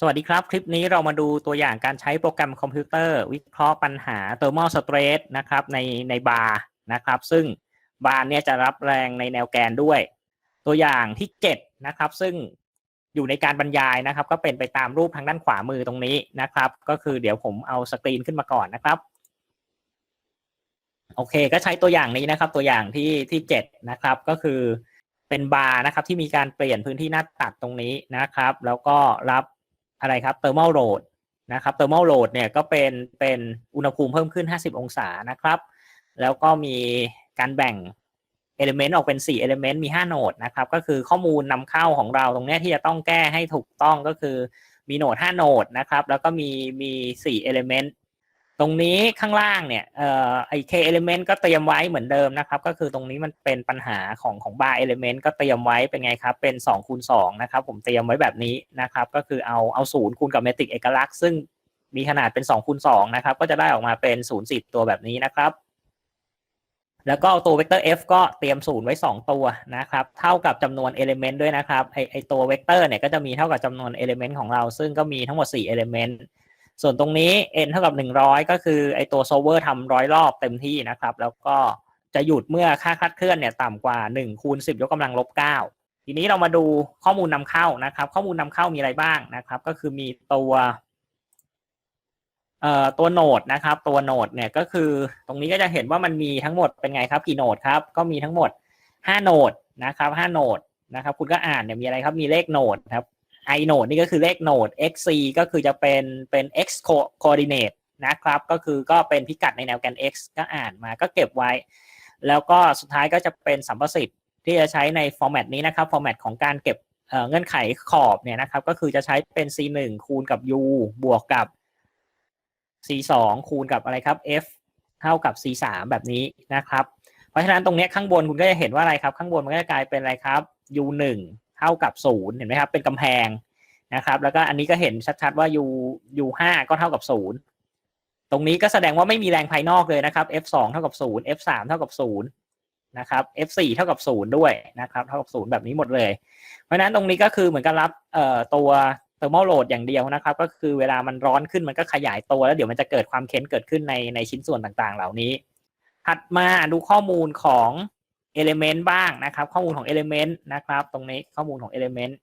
สวัสดีครับ คลิปนี้เรามาดูตัวอย่างการใช้โปรแกรมคอมพิวเตอร์ วิเคราะห์ปัญหา thermal stress นะครับในในบาร์นะครับ ซึ่งบาร์เนี่ยจะรับแรงในแนวแกนด้วย ตัวอย่างที่ 7 นะครับ ซึ่งอยู่ในการบรรยายนะครับ ก็เป็นไปตามรูปทางด้านขวามือตรงนี้นะครับ ก็คือเดี๋ยวผมเอาสกรีนขึ้นมาก่อนนะครับโอเค ก็ใช้ตัวอย่างนี้นะครับ ตัวอย่างที่ที่เจ็ดนะครับ ก็คือเป็นบาร์นะครับที่มีการเปลี่ยนพื้นที่หน้าตัดตรงนี้นะครับ แล้วก็รับ อะไรครับ thermal load นะครับ thermal load เนี่ยก็เป็นเป็นอุณหภูมิเพิ่มขึ้น 50 องศานะครับ แล้วก็มีการแบ่ง element ออกเป็น 4 element มี 5 โหนดนะครับ ก็คือข้อมูลนำเข้าของเราตรงนี้ที่จะต้องแก้ให้ถูกต้องก็คือมีโหนด 5 โหนดนะครับ แล้วก็มีมี 4 element ตรงนี้ข้างล่างเนี่ยเอ่อไอ k element ก็เตรียมไว้เหมือนเดิมนะครับ ก็คือตรงนี้มันเป็นปัญหาของของ bar element ก็เตรียมไว้เป็นไงครับ เป็น2คูณ2นะครับ ผมเตรียมไว้แบบนี้นะครับ ก็คือเอาเอาศูนย์คูณกับเมตริกเอกลักษณ์ซึ่งมีขนาดเป็น2คูณ2นะครับ ก็จะได้ออกมาเป็น0 10ตัวแบบนี้นะครับ แล้วก็เอาตัวเวกเตอร์ f ก็เตรียมศูนย์ไว้ 2 ตัวนะครับ เท่ากับจำนวน element ด้วยนะครับไอไอตัวเวกเตอร์เนี่ยก็จะมีเท่ากับจำนวน element ของเรา ซึ่งก็มีทั้งหมด4 element ส่วนตรงนี้ n เท่ากับ 100 ก็คือไอตัวโซเวอร์ทำร้อยรอบเต็มที่นะครับ แล้วก็จะหยุดเมื่อค่าคลาดเคลื่อนเนี่ยต่ำกว่า1คูณ10 ยกกำลังลบ9ทีนี้เรามาดูข้อมูลนำเข้านะครับ ข้อมูลนำเข้ามีอะไรบ้างนะครับ ก็คือมีตัวเอ่อตัวโหนดนะครับ ตัวโหนดเนี่ยก็คือตรงนี้ก็จะเห็นว่ามันมีทั้งหมดเป็นไงครับ กี่โหนดครับ ก็มีทั้งหมด5โหนดนะครับ5โหนดนะครับ คุณก็อ่านเนี่ยมีอะไรครับมีเลขโหนดครับ i โนดนี่ก็คือเลขโนด xc ก็คือจะเป็นเป็น x coordinate นะครับ ก็คือก็เป็นพิกัดในแนวแกน x ก็อ่านมาก็เก็บไว้ แล้วก็สุดท้ายก็จะเป็นสัมประสิทธิ์ที่จะใช้ในฟอร์แมตนี้นะครับฟอร์แมตของการเก็บเเงื่อนไขขอบเนี่ยนะครับ ก็คือจะใช้เป็น c 1คูณกับ u บวกกับ c 2คูณกับอะไรครับ f เท่ากับ c 3แบบนี้นะครับ เพราะฉะนั้นตรงนี้ข้างบนคุณก็จะเห็นว่าอะไรครับ ข้างบนมันก็จะกลายเป็นอะไรครับ u 1 เท่ากับศูนย์เห็นไหมครับ เป็นกำแพงนะครับ แล้วก็อันนี้ก็เห็นชัดๆว่า u u 5ก็เท่ากับศูนย์ตรงนี้ก็แสดงว่าไม่มีแรงภายนอกเลยนะครับ f 2เท่ากับศูนย์ f 3เท่ากับศูนย์นะครับ f 4เท่ากับศูนย์ด้วยนะครับเท่ากับศูนย์แบบนี้หมดเลย เพราะฉะนั้นตรงนี้ก็คือเหมือนกับรับเอ่อตัว thermal load อย่างเดียวนะครับ ก็คือเวลามันร้อนขึ้นมันก็ขยายตัว แล้วเดี๋ยวมันจะเกิดความเค้นเกิดขึ้นในในชิ้นส่วนต่างๆ เหล่านี้ ถัดมาดูข้อมูลของ element บ้างนะครับ ข้อมูลของ element นะครับ ตรงนี้ข้อมูลของ element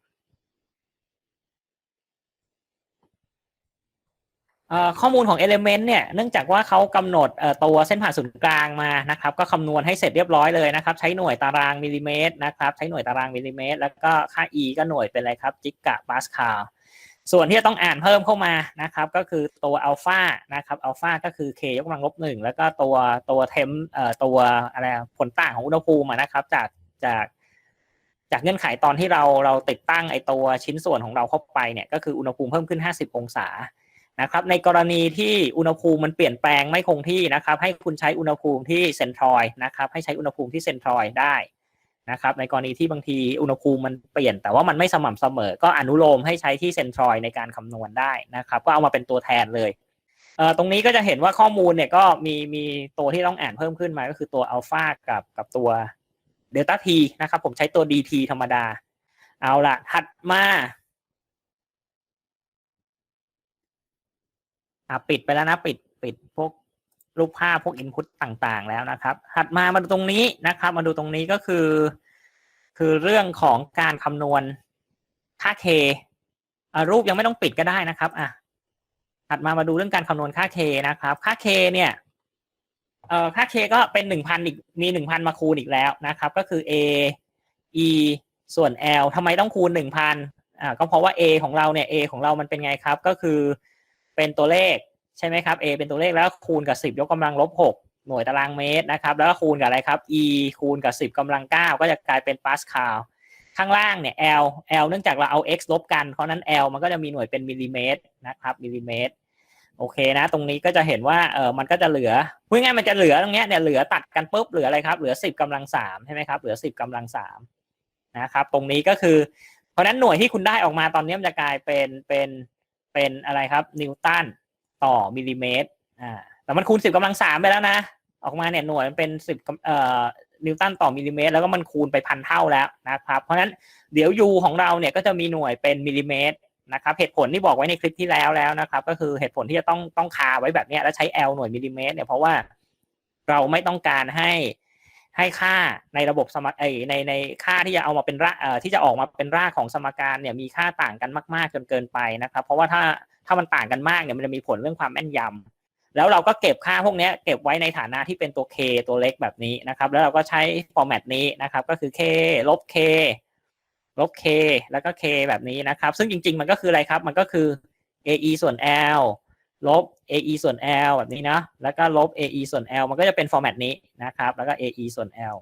ข้อมูลของ element เนี่ยเนื่องจากว่าเขากำหนดตัวเส้นผ่านศูนย์กลางมานะครับ ก็คำนวณให้เสร็จเรียบร้อยเลยนะครับ ใช้หน่วยตารางมิลลิเมตรนะครับ ใช้หน่วยตารางมิลลิเมตร แล้วก็ค่า e ก็หน่วยเป็นอะไรครับจิกะปาสคาล ส่วนที่จะต้องอ่านเพิ่มเข้ามานะครับ ก็คือตัวอัลฟานะครับอัลฟาก็คือ k ยกกำลังลบหนึ่งแล้วก็ตัวตัวเทมเอ่อตัวอะไรผลต่างของอุณหภูมินะครับ จากจากจากเงื่อนไขตอนที่เราเราติดตั้งไอตัวชิ้นส่วนของเราเข้าไปเนี่ยก็คืออุณหภูมิเพิ่มขึ้น 50 องศานะครับ ในกรณีที่อุณหภูมิมันเปลี่ยนแปลงไม่คงที่นะครับ ให้คุณใช้อุณหภูมิที่เซนทรอยนะครับ ให้ใช้อุณหภูมิที่เซนทรอยได้ นะครับในกรณีที่บางทีอุณหภูมิมันเปลี่ยน แต่ว่ามันไม่สม่ำเสมอ ก็อนุโลมให้ใช้ที่เซนทรอยในการคำนวณได้นะครับ ก็เอามาเป็นตัวแทนเลยเอ่อตรงนี้ก็จะเห็นว่าข้อมูลเนี่ยก็มีมีตัวที่ต้องอ่านเพิ่มขึ้นมาก็คือตัวอัลฟากับกับตัวเดลต้าทีนะครับ ผมใช้ตัว dt ธรรมดา เอาละถัดมาอะปิดไปแล้วนะ ปิดปิดพวก รูปภาพพวกอินพุตต่างๆ แล้วนะครับ ถัดมามาดูตรงนี้นะครับ มาดูตรงนี้ก็คือ คือเรื่องของการคำนวณค่า k รูปยังไม่ต้องปิดก็ได้นะครับอะถัดมามาดูเรื่องการคำนวณค่า k นะครับ ค่า k เนี่ยเอ่อค่า k ก็เป็นหนึ่งพันอีกมีหนึ่งพันมาคูณอีกแล้วนะครับ ก็คือ a e ส่วน l ทำไมต้องคูณหนึ่งพันอ่าก็เพราะว่า a ของเราเนี่ย a ของเรามันเป็นไงครับ ก็คือเป็นตัวเลข ใช่ไหมครับ a เป็นตัวเลขแล้วคูณกับสิบยกกำลังลบหกหน่วยตารางเมตรนะครับ แล้วก็คูณกับอะไรครับ e คูณกับสิบกำลังเก้าก็จะกลายเป็นปาสคาลข้างล่างเนี่ย l l เนื่องจากเราเอา x ลบกัน เพราะนั้น l มันก็จะมีหน่วยเป็นมิลลิเมตรนะครับมิลลิเมตรโอเคนะ ตรงนี้ก็จะเห็นว่าเออมันก็จะเหลือพูดง่ายมันจะเหลือตรงเนี้ยเนี่ยเหลือตัดกันปุ๊บเหลืออะไรครับ เหลือสิบกำลังสามใช่ไหมครับเหลือสิบกำลังสามนะครับ ตรงนี้ก็คือ เพราะนั้นหน่วยที่คุณได้ออกมาตอนนี้มันจะกลายเป็นเป็นเป็นอะไรครับนิวตัน ต่อมิลลิเมตรอ่าแต่มันคูณสิบกำลังสามไปแล้วนะ ออกมาเนี่ยหน่วยมันเป็นสิบเอ่อนิวตันต่อมิลลิเมตรแล้วก็มันคูณไปพันเท่าแล้วนะครับ เพราะฉะนั้นเดี๋ยว u ของเราเนี่ยก็จะมีหน่วยเป็นมิลลิเมตรนะครับเหตุผลที่บอกไว้ในคลิปที่แล้วแล้วนะครับ ก็คือเหตุผลที่จะต้องต้องคาไว้แบบเนี้ยแล้วใช้ L หน่วยมิลลิเมตรเนี่ยเพราะว่าเราไม่ต้องการให้ ให้ค่าในระบบสมการเอในในค่าที่จะเอามาเป็นรากเอ่อที่จะออกมาเป็นรากของสมการเนี่ยมีค่าต่างกันมาก ๆ จนเกินไปนะครับ เพราะว่าถ้าถ้ามันต่างกันมากเนี่ยมันจะมีผลเรื่องความแม่นยำแล้วเราก็เก็บค่าพวกนี้เก็บไว้ในฐานะที่เป็นตัว k ตัวเล็กแบบนี้นะครับ แล้วเราก็ใช้ฟอร์แมตนี้นะครับ ก็คือ k ลบ k ลบ k แล้วก็ k แบบนี้นะครับ ซึ่งจริง ๆ มันก็คืออะไรครับ มันก็คือ ae ส่วน l ลบ ae ส่วน l แบบนี้นะ แล้วก็ลบ ae ส่วน l มันก็จะเป็นฟอร์แมตนี้นะครับ แล้วก็ ae ส่วน l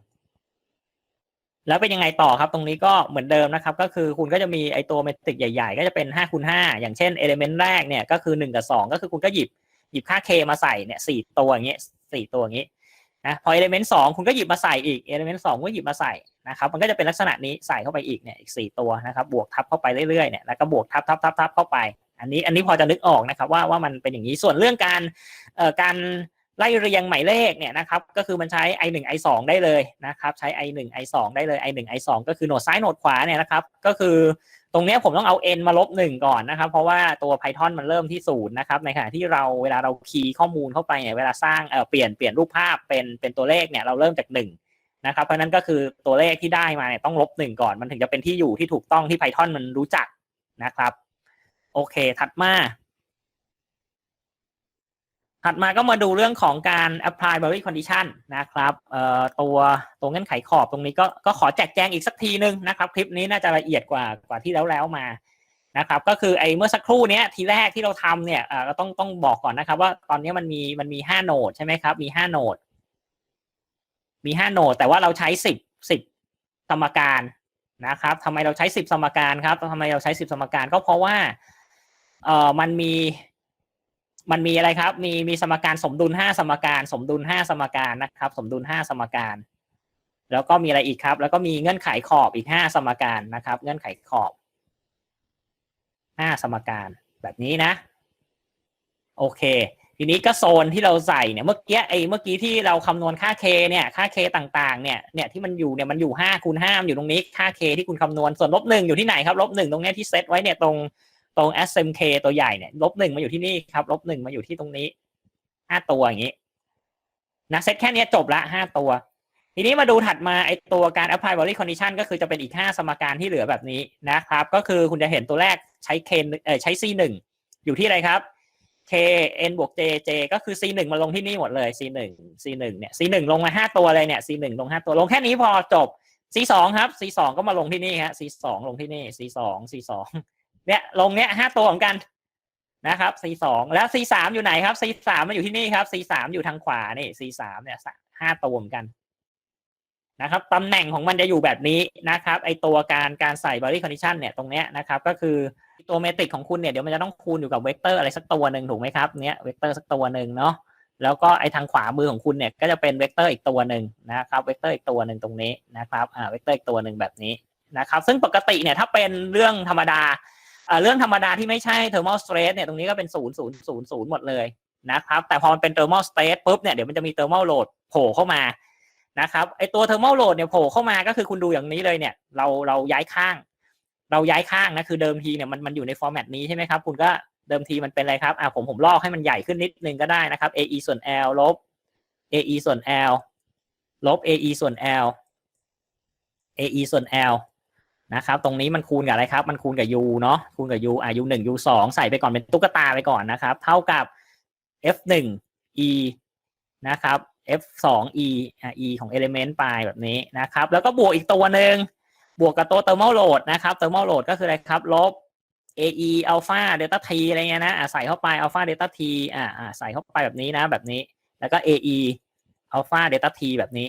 แล้วเป็นยังไงต่อครับ ตรงนี้ก็เหมือนเดิมนะครับ ก็คือคุณก็จะมีไอตัวเมตริกใหญ่ๆ ก็จะเป็น5คูณ5อย่างเช่นเอลิเมนต์แรกเนี่ยก็คือ 1 กับ 2 ก็คือคุณก็หยิบหยิบค่า k มาใส่เนี่ยสี่ตัวอย่างเงี้ยสี่ตัวอย่างงี้นะพอเอลิเมนต์สองคุณก็หยิบมาใส่อีกเอลิเมนต์สองก็หยิบมาใส่นะครับมันก็จะเป็นลักษณะนี้ใส่เข้าไปอีกเนี่ยอีกสี่ตัวนะครับบวกทับเข้าไปเรื่อยๆเนี่ยแล้วก็บวกทับทับทับทับเข้าไป อันนี้อันนี้พอจะนึกออกนะครับว่าว่ามันเป็นอย่างนี้ส่วนเรื่องการเอ่อการไล่เรียงหมายเลขเนี่ยนะครับก็คือมันใช้ i 1 i 2 ได้เลยนะครับใช้ i 1 i 2 ได้เลย i 1 i 2 ก็คือโหนดซ้ายโหนดขวาเนี่ยนะครับก็คือตรงนี้ผมต้องเอา n มาลบหนึ่งก่อนนะครับเพราะว่าตัว Python มันเริ่มที่ศูนย์นะครับในขณะที่เราเวลาเราคีย์ข้อมูลเข้าไปเนี่ยเวลาสร้างเอ่อเปลี่ยนเปลี่ยนรูปภาพเป็นเป็นตัวเลขเนี่ยเราเริ่มจากหนึ่งนะครับเพราะนั้นก็คือตัวเลขที่ได้มาเนี่ยต้องลบหนึ่งก่อนมันถึงจะเป็นที่อยู่ที่ถูกต้องที่ Python มันรู้จักนะครับ โอเค ถัดมา ถัดมาก็มาดูเรื่องของการ apply boundary condition นะครับตัวตัวเงื่อนไขขอบตรงนี้ก็ก็ขอแจกแจงอีกสักทีนึงนะครับ คลิปนี้น่าจะละเอียดกว่ากว่าที่แล้วแล้วมานะครับก็คือไอ้เมื่อสักครู่เนี้ยทีแรกที่เราทำเนี่ยเอ่อก็ต้องต้องบอกก่อนนะครับ ว่าตอนนี้มันมีมันมีห้าโหนดใช่ไหมครับ มีห้าโหนด มีห้าโหนด แต่ว่าเราใช้สิบสิบสมการนะครับทำไมเราใช้สิบสมการครับทำไมเราใช้สิบสมการก็เพราะว่า เอ่อมันมี มันมีอะไรครับ มีมีสมการสมดุลห้าสมการ สมดุลห้าสมการนะครับ สมดุลห้าสมการ แล้วก็มีอะไรอีกครับ แล้วก็มีเงื่อนไขขอบอีกห้าสมการนะครับ เงื่อนไขขอบห้าสมการแบบนี้นะ โอเค ทีนี้ก็โซนที่เราใส่เนี่ยเมื่อกี้ไอ้เมื่อกี้ที่เราคำนวณค่า k เนี่ยค่า k ต่างๆ เนี่ยเนี่ยที่มันอยู่เนี่ยมันอยู่ห้าคูณห้าอยู่ตรงนี้ค่า k ที่คุณคำนวณส่วนลบหนึ่งอยู่ที่ไหนครับลบหนึ่งตรงเนี้ยที่เซตไว้เนี่ยตรง ตรง SMK ตัวใหญ่เนี่ยลบหนึ่งมาอยู่ที่นี่ครับลบหนึ่งมาอยู่ที่ตรงนี้ห้าตัวอย่างนี้นะเซตแค่เนี้ยจบละห้าตัว ทีนี้มาดูถัดมาไอตัวการ apply boundary condition ก็คือจะเป็นอีกห้าสมการที่เหลือแบบนี้นะครับ ก็คือคุณจะเห็นตัวแรกใช้ k เออใช้ c หนึ่งอยู่ที่อะไรครับ k n บวก j j ก็คือ c หนึ่งมาลงที่นี่หมดเลย c หนึ่ง c หนึ่งเนี่ย c หนึ่งลงมาห้าตัวเลยเนี่ย c หนึ่งลงห้าตัวลงแค่นี้พอจบ c สองครับ c สองก็มาลงที่นี่ฮะ c สองลงที่นี่ c สอง c สอง เนี่ยลงเนี้ยห้าตัวเหมือนกันนะครับ c สองแล้ว c สามอยู่ไหนครับ c สามมันอยู่ที่นี่ครับ c สามอยู่ทางขวานี่ c สามเนี่ยห้าตัวเหมือนกันนะครับตำแหน่งของมันจะอยู่แบบนี้นะครับ ไอตัวการการใส่ body condition เนี่ยตรงเนี้ยนะครับ ก็คือตัวเมตริกของคุณเนี่ยเดี๋ยวมันจะต้องคูณอยู่กับเวกเตอร์อะไรสักตัวหนึ่งถูกไหมครับเนี้ยเวกเตอร์สักตัวหนึ่งเนาะแล้วก็ไอทางขวามือของคุณเนี่ยก็จะเป็นเวกเตอร์อีกตัวหนึ่งนะครับเวกเตอร์อีกตัวหนึ่งตรงนี้นะครับอ่าเวกเตอร์อีกตัวหนึ่งแบบนี้นะครับ ซึ่งปกติเนี่ยถ้าเป็นเรื่องธรรมดา เรื่องธรรมดาที่ไม่ใช่ thermal stress เนี่ยตรงนี้ก็เป็นศูนย์ศูนย์ศูนย์ศูนย์หมดเลยนะครับ แต่พอมันเป็น thermal stress ปุ๊บเนี่ยเดี๋ยวมันจะมี thermal load โผล่เข้ามานะครับไอตัว thermal load เนี่ยโผล่เข้ามาก็คือคุณดูอย่างนี้เลยเนี่ย เราเราย้ายข้าง เราย้ายข้างนะคือเดิมทีเนี่ยมันมันอยู่ในฟอร์แมตนี้ใช่ไหมครับคุณก็เดิมทีมันเป็นอะไรครับอ่าผมผมลอกให้มันใหญ่ขึ้นนิดนึงก็ได้นะครับ ae ส่วน l ลบ ae ส่วน l ลบ ae ส่วน l ae ส่วน l นะครับตรงนี้มันคูณกับอะไรครับ มันคูณกับ u เนาะคูณกับ u อ่า u หนึ่ง u สองใส่ไปก่อนเป็นตุ๊กตาไปก่อนนะครับ เท่ากับ f หนึ่ง e นะครับ f สอง e อ่า e ของ element ไปแบบนี้นะครับ แล้วก็บวกอีกตัวหนึ่งบวกกับตัว thermal load นะครับ thermal load ก็คืออะไรครับ ลบ ae alpha delta t อะไรเงี้ยนะอ่าใส่เข้าไป alpha delta t อ่าอ่าใส่เข้าไปแบบนี้นะ แบบนี้ แล้วก็ ae alpha delta t แบบนี้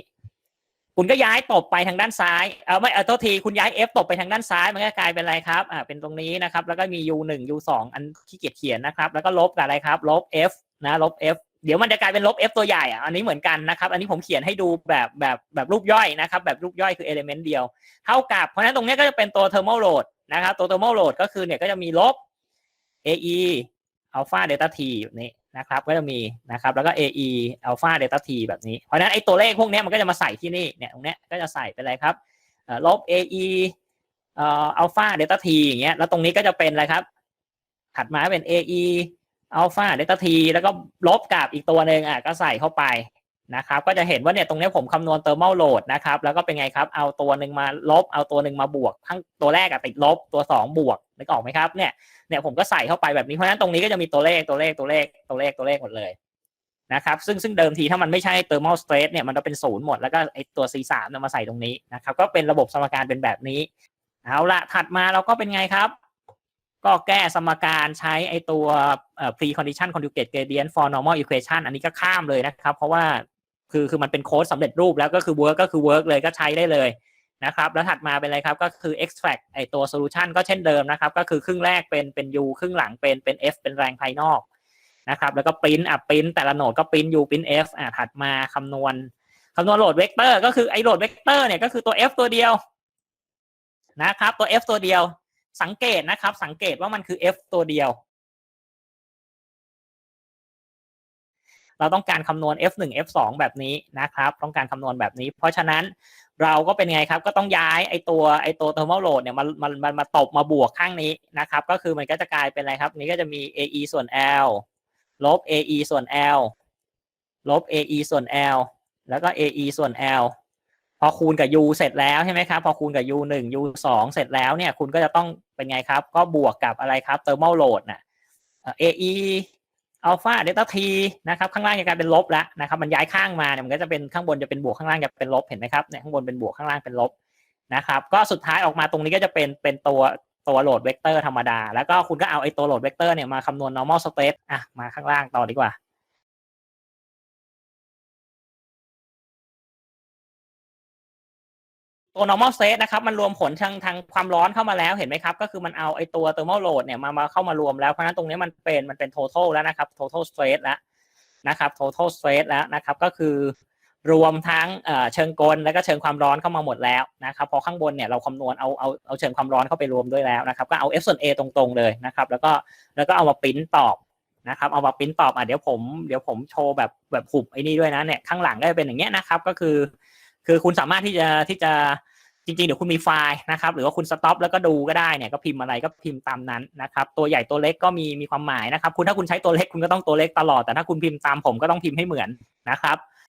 คุณก็ย้ายตบไปทางด้านซ้ายเอาไม่เอาตัวทีคุณย้าย f ตบไปทางด้านซ้าย มันก็กลายเป็นอะไรครับอ่าเป็นตรงนี้นะครับ แล้วก็มี u หนึ่ง u สองอันขี้เกียจเขียนนะครับ แล้วก็ลบกับอะไรครับ ลบ f นะลบ f เดี๋ยวมันจะกลายเป็นลบ f ตัวใหญ่อะอันนี้เหมือนกันนะครับ อันนี้ผมเขียนให้ดูแบบแบบแบบรูปย่อยนะครับ แบบรูปย่อยคือ element เดียว เท่ากับ เพราะฉะนั้นตรงนี้ก็จะเป็นตัว thermal load นะครับ ตัว thermal load ก็คือเนี่ยก็จะมีลบ ae alpha delta t แบบนี้ นะครับก็จะมีนะครับแล้วก็ ae alpha delta t แบบนี้ เพราะฉะนั้นไอ้ตัวเลขพวกนี้มันก็จะมาใส่ที่นี่เนี่ยตรงเนี้ยก็จะใส่เป็นอะไรครับลบ ae เอ่อ alpha delta t อย่างเงี้ยแล้วตรงนี้ก็จะเป็นอะไรครับ ถัดมาเป็น AE alpha delta t แล้วก็ลบกับอีกตัวหนึ่งอะก็ใส่เข้าไป นะครับก็จะเห็นว่าเนี่ยตรงนี้ผมคำนวณเตอร์ม l ลโหลดนะครับแล้วก็เป็นไงครับเอาตัวหนึ่งมาลบเอาตัวหนึ่งมาบวกทั้งตัวแรกอะติดลบตัวสองบวกนึกออกไหมครับเนี่ยเนี่ยผมก็ใส่เข้าไปแบบนี้เพราะฉะนั้นตรงนี้ก็จะมีตัวเลขตัวเลขตัวเลขตัวเลขตัวเลขหมดเลยนะครับซึ่งซึ่งเดิมทีถ้ามันไม่ใช่ thermal stress เนี่ยมันจะเป็นศูนย์หมดแล้วก็ไอตัว C3 เนี่ยมาใส่ตรงนี้นะครับก็เป็นระบบสมการเป็นแบบนี้เอาละถัดมาเราก็เป็นไงครับ ก็แก้สมการใช้ไอตัว precondition conjugate gradient for normal equation อันนี้ก็ข้ามเลยนะครับ เพราะว่า คือคือมันเป็นโค้ดสำเร็จรูปแล้วก็คือ work ก็คือ work เลยก็ใช้ได้เลยนะครับแล้วถัดมาเป็นอะไรครับก็คือ extract ไอตัว solution ก็เช่นเดิมนะครับ ก็คือครึ่งแรกเป็นเป็น u ครึ่งหลังเป็นเป็น f เป็นแรงภายนอกนะครับ แล้วก็ print อะ print แต่ละโหนดก็ print u print f อะถัดมาคำนวณคำนวณโหลดเวกเตอร์ก็คือไอโหลดเวกเตอร์เนี่ยก็คือตัว f ตัวเดียวนะครับตัว f ตัวเดียว สังเกตนะครับ สังเกตว่ามันคือ f ตัวเดียว เราต้องการคำนวณ f 1 f 2 แบบนี้นะครับต้องการคำนวณแบบนี้ เพราะฉะนั้นเราก็เป็นไงครับก็ต้องย้ายไอตัวไอตัว thermal load เนี่ยมันมันมันมาตบมาบวกข้างนี้นะครับก็คือมันก็จะกลายเป็นอะไรครับนี้ก็จะมี ae ส่วน l ลบ ae ส่วน l ลบ ae ส่วน l แล้วก็ ae ส่วน l พอคูณกับ u เสร็จแล้วใช่ไหมครับพอคูณกับ u หนึ่ง u สองเสร็จแล้วเนี่ยคุณก็จะต้องเป็นไงครับ ก็บวกกับอะไรครับ thermal load น่ะเอ่อ ae อัลฟาเดลต้าทีนะครับข้างล่างจะกลายเป็นลบแล้วนะครับมันย้ายข้างมาเนี่ยมันก็จะเป็นข้างบนจะเป็นบวกข้างล่างจะเป็นลบเห็นไหมครับเนี่ยข้างบนเป็นบวกข้างล่างเป็นลบนะครับก็สุดท้ายออกมาตรงนี้ก็จะเป็นเป็นตัวตัวโหลดเวกเตอร์ธรรมดา แล้วก็คุณก็เอาไอ้ตัวโหลดเวกเตอร์เนี่ยมาคำนวณ normal state อะมาข้างล่างต่อดีกว่า ตัว normal state นะครับ มันรวมผลทางทางความร้อนเข้ามาแล้วเห็นไหมครับ ก็คือมันเอาไอตัว thermal load เนี่ยมามาเข้ามารวมแล้ว เพราะฉะนั้นตรงนี้มันเป็นมันเป็น total แล้วนะครับ total stress แล้วนะครับ total stress แล้วนะครับ ก็คือรวมทั้งเชิงกลแล้วก็เชิงความร้อนเข้ามาหมดแล้วนะครับ พอข้างบนเนี่ยเราคำนวณเอาเอาเอาเชิงความร้อนเข้าไปรวมด้วยแล้วนะครับ ก็เอา f ส่วน a ตรงๆเลยนะครับ แล้วก็แล้วก็เอามาปิ้นตอบนะครับ เอามาปิ้นตอบอะเดี๋ยวผมเดี๋ยวผมโชว์แบบแบบหุบไอ้นี่ด้วยนะเนี่ยข้างหลังก็จะเป็นอย่างเงี้ยนะครับ ก็คือ คือคุณสามารถที่จะที่จะจริงๆ เดี๋ยวคุณมีไฟล์นะครับ หรือว่าคุณสต็อปแล้วก็ดูก็ได้เนี่ยก็พิมพ์อะไรก็พิมพ์ตามนั้นนะครับ ตัวใหญ่ตัวเล็กก็มีมีความหมายนะครับ คุณถ้าคุณใช้ตัวเล็กคุณก็ต้องตัวเล็กตลอด แต่ถ้าคุณพิมพ์ตามผมก็ต้องพิมพ์ให้เหมือนนะครับ